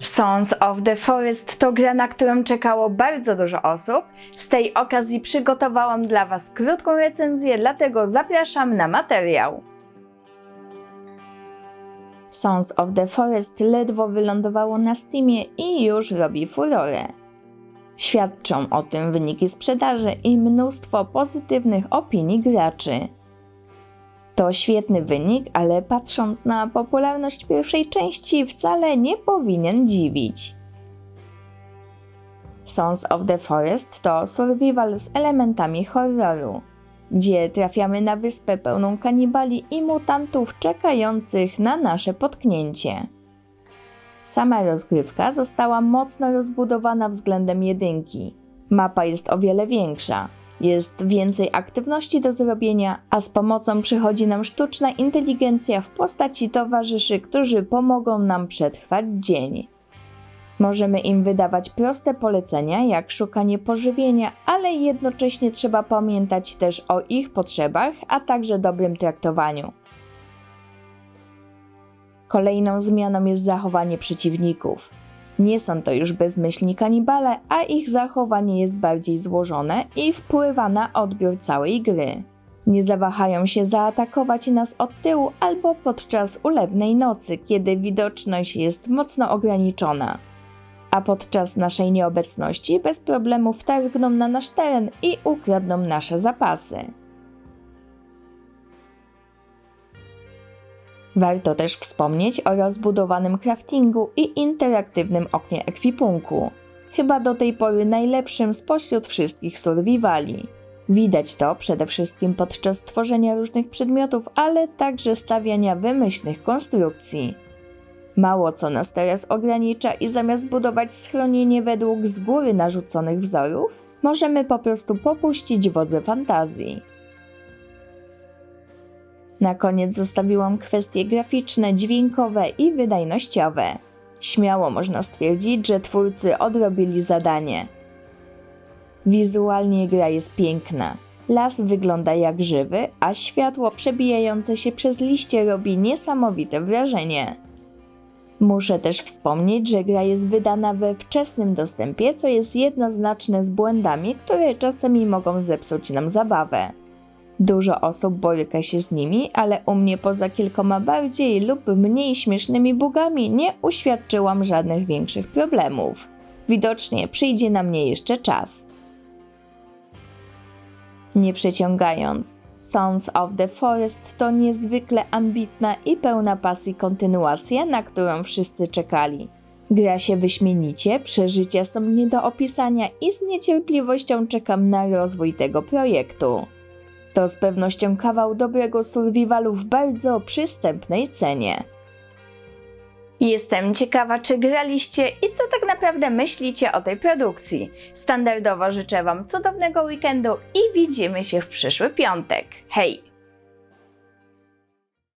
Sons of the Forest to gra, na którą czekało bardzo dużo osób. Z tej okazji przygotowałam dla Was krótką recenzję, dlatego zapraszam na materiał. Sons of the Forest ledwo wylądowało na Steamie i już robi furorę. Świadczą o tym wyniki sprzedaży i mnóstwo pozytywnych opinii graczy. To świetny wynik, ale patrząc na popularność pierwszej części, wcale nie powinien dziwić. Sons of the Forest to survival z elementami horroru, gdzie trafiamy na wyspę pełną kanibali i mutantów czekających na nasze potknięcie. Sama rozgrywka została mocno rozbudowana względem jedynki. Mapa jest o wiele większa, jest więcej aktywności do zrobienia, a z pomocą przychodzi nam sztuczna inteligencja w postaci towarzyszy, którzy pomogą nam przetrwać dzień. Możemy im wydawać proste polecenia, jak szukanie pożywienia, ale jednocześnie trzeba pamiętać też o ich potrzebach, a także dobrym traktowaniu. Kolejną zmianą jest zachowanie przeciwników. Nie są to już bezmyślni kanibale, a ich zachowanie jest bardziej złożone i wpływa na odbiór całej gry. Nie zawahają się zaatakować nas od tyłu albo podczas ulewnej nocy, kiedy widoczność jest mocno ograniczona. A podczas naszej nieobecności bez problemu wtargną na nasz teren i ukradną nasze zapasy. Warto też wspomnieć o rozbudowanym craftingu i interaktywnym oknie ekwipunku. Chyba do tej pory najlepszym spośród wszystkich survivali. Widać to przede wszystkim podczas tworzenia różnych przedmiotów, ale także stawiania wymyślnych konstrukcji. Mało co nas teraz ogranicza i zamiast budować schronienie według z góry narzuconych wzorów, możemy po prostu popuścić wodze fantazji. Na koniec zostawiłam kwestie graficzne, dźwiękowe i wydajnościowe. Śmiało można stwierdzić, że twórcy odrobili zadanie. Wizualnie gra jest piękna. Las wygląda jak żywy, a światło przebijające się przez liście robi niesamowite wrażenie. Muszę też wspomnieć, że gra jest wydana we wczesnym dostępie, co jest jednoznaczne z błędami, które czasami mogą zepsuć nam zabawę. Dużo osób boryka się z nimi, ale u mnie poza kilkoma bardziej lub mniej śmiesznymi bugami nie uświadczyłam żadnych większych problemów. Widocznie przyjdzie na mnie jeszcze czas. Nie przeciągając, Sons of the Forest to niezwykle ambitna i pełna pasji kontynuacja, na którą wszyscy czekali. Gra się wyśmienicie, przeżycia są nie do opisania i z niecierpliwością czekam na rozwój tego projektu. To z pewnością kawał dobrego survivalu w bardzo przystępnej cenie. Jestem ciekawa, czy graliście i co tak naprawdę myślicie o tej produkcji. Standardowo życzę Wam cudownego weekendu i widzimy się w przyszły piątek. Hej!